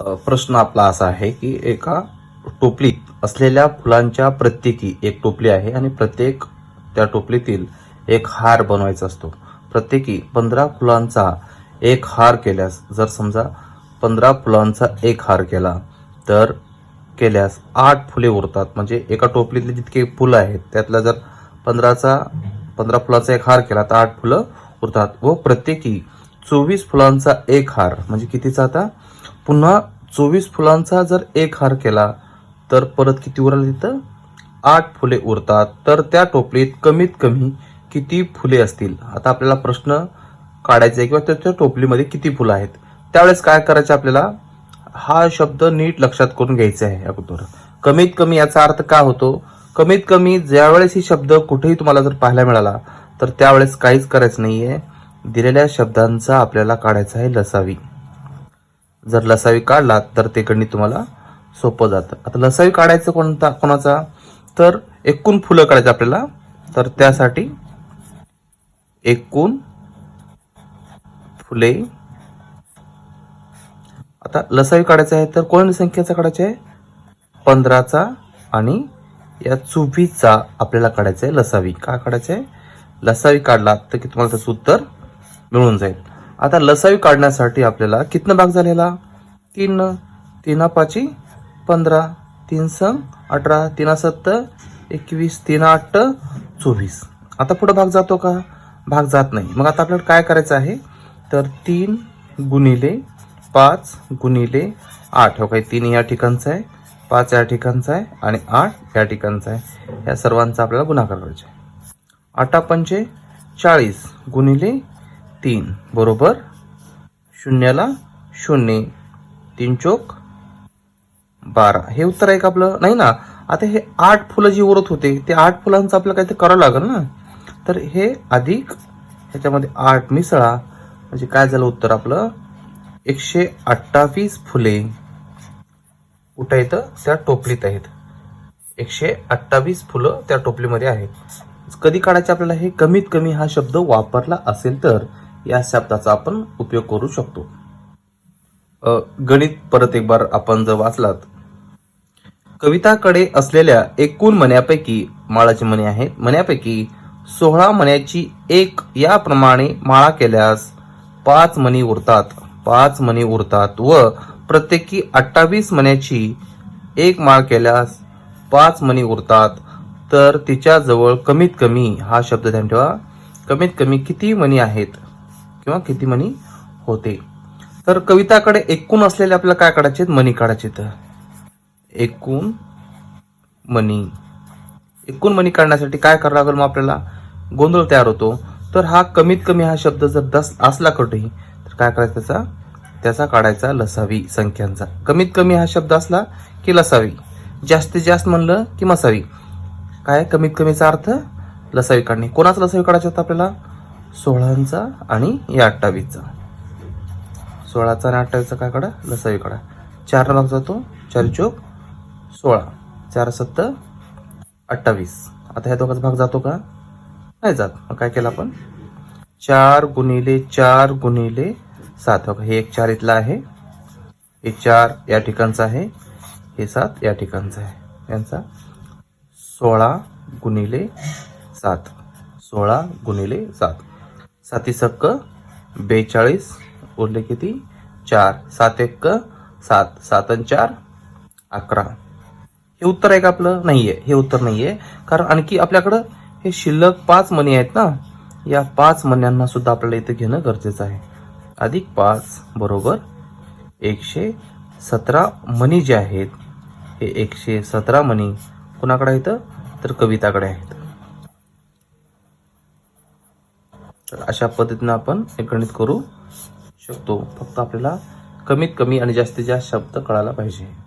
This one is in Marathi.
प्रश्न आपला असा आहे की एका टोपलीत असलेल्या फुलांच्या प्रत्येकी एक टोपली आहे आणि प्रत्येक त्या टोपलीतील एक हार बनवायचा असतो. प्रत्येकी पंधरा फुलांचा एक हार केल्यास जर समजा पंधरा फुलांचा एक हार केला तर केल्यास आठ फुले उरतात. म्हणजे एका टोपलीतले जितके फुलं आहेत त्यातला जर पंधराचा पंधरा फुलाचा एक हार केला तर आठ फुलं उरतात. व प्रत्येकी चोवीस फुलांचा एक हार. म्हणजे कितीचा आता? पुन्हा चोवीस फुलांचा जर एक हार केला तर परत किती उरलं तिथं? आठ फुले उरतात. तर त्या टोपलीत कमीत कमी किती फुले असतील? आता आपल्याला प्रश्न काढायचा आहे किंवा त्याच्या टोपलीमध्ये किती फुलं आहेत? त्यावेळेस काय करायचं आपल्याला? हा शब्द नीट लक्षात करून घ्यायचा आहे अगोदर. कमीत कमी याचा अर्थ काय होतो? कमीत कमी ज्यावेळेस ही शब्द कुठेही तुम्हाला जर पाहायला मिळाला तर त्यावेळेस काहीच करायचं नाही आहे दिलेल्या शब्दांचा आपल्याला काढायचा आहे लसावी. जर लसावी काढला तर ते गणित तुम्हाला सोपं जातं. आता लसावी काढायचं कोणता कोणाचा? तर एकूण फुलं काढायचं आपल्याला. तर त्यासाठी एकूण फुले. आता लसावी काढायचं आहे तर कोण संख्येचा काढायचा आहे? पंधराचा आणि या चुबीचा आपल्याला काढायचा आहे लसावी. का काढायचं आहे? लसावी काढला तर की तुम्हाला त्याचं उत्तर मिळून जाईल. आता लसावी काढण्यासाठी आपल्याला कितनं भाग झालेला तीन तीना पाची पंधरा तीन संग अठरा तीना सत्तर एकवीस तीन आठ चोवीस. आता पुढं भाग जातो का? भाग जात नाही. मग आता आपल्याला काय करायचं आहे? तर तीन गुणिले पाच गुणिले आठ. हो काही तीन या ठिकाणचं आहे पाच या ठिकाणचं आहे आणि आठ या ठिकाणचं आहे. या सर्वांचा आपल्याला गुणाकार करायचा आहे. आठा पंचे चाळीस गुणिले तीन. बरोबर? शून्याला शून्य. तीन चोक बारा. हे उत्तर आहे का आपलं? नाही ना. आता हे आठ फुलं जी उरत होते ते आठ फुलांचं आपल्याला काहीतरी करावं लागेल ना? तर हे अधिक ह्याच्यामध्ये आठ मिसळा. म्हणजे काय झालं उत्तर आपलं? एकशे अठ्ठावीस फुले. कुठं येतं त्या टोपलीत आहेत. एकशे अठ्ठावीस फुलं त्या टोपलीमध्ये आहेत. कधी काढायचे आपल्याला? हे कमीत कमी हा शब्द वापरला असेल तर या शब्दाचा आपण उपयोग करू शकतो. गणित परत एक बार आपण जर वाचलात कविताकडे असलेल्या एकूण मण्यापैकी माळाचे मणी आहेत. मण्यापैकी सोळा मण्याची एक याप्रमाणे माळा केल्यास पाच मणी उरतात. पाच मणी उरतात व प्रत्येकी अठ्ठावीस मण्याची एक माळ केल्यास पाच मणी उरतात. तर तिच्याजवळ कमीत कमी हा शब्द ध्यान ठेवा कमीत कमी किती मणी आहेत? किंवा किती मणी होते. तर कविताकडे एकूण असलेले आपल्याला काय काढायचे आहेत? मणी काढायचे तर एकूण मणी. एकूण मणी काढण्यासाठी काय करावं लागेल मग आपल्याला? गोंधळ तयार होतो. तर हा कमीत कमी हा शब्द जर दस असला कुठेही तर काय करायचं त्याचा? त्याचा काढायचा लसावी संख्यांचा. कमीत कमी हा शब्द असला की लसावी. जास्तीत जास्त म्हणलं की मसावी. काय? कमीत कमीचा अर्थ लसावी काढणे. कोणाचा लसावी काढायचा होता आपल्याला? सोळांचा आणि या अठ्ठावीसचा. सोळाचा आणि अठ्ठावीसचा काय कडा लसावी चार भाग जातो. चार चोक सोळा. चार सत्त अठ्ठावीस. आता ह्या दोघांचा भाग जातो का? नाही जात. मग काय केलं आपण? चार गुणिले चार गुणिले सात. बघा हे एक चार इथला आहे. हे चार या ठिकाणचं आहे. हे सात या ठिकाणचं आहे. यांचा सोळा गुणिले सात. सोळा गुणिले सात. साती सक्क बेचाळीस उरले किती? चार. सात एक सात. सात आणि चार अकरा. हे उत्तर आहे का आपलं नाहीये. हे उत्तर नाहीये. कारण आणखी आपल्याकडं हे शिल्लक पाच मणी आहेत ना? या पाच मण्यांना सुद्धा आपल्याला इथं घेणं गरजेचं आहे. अधिक पाच बरोबर एकशे सतरा मणी जे आहेत हे एकशे सतरा मणी कुणाकडे आहेत? तर कविताकडे आहेत. तर अशा पद्धतीनं आपण हे गणित करू शकतो. फक्त आपल्याला कमीत कमी आणि जास्तीत जास्त शब्द कळायला पाहिजे.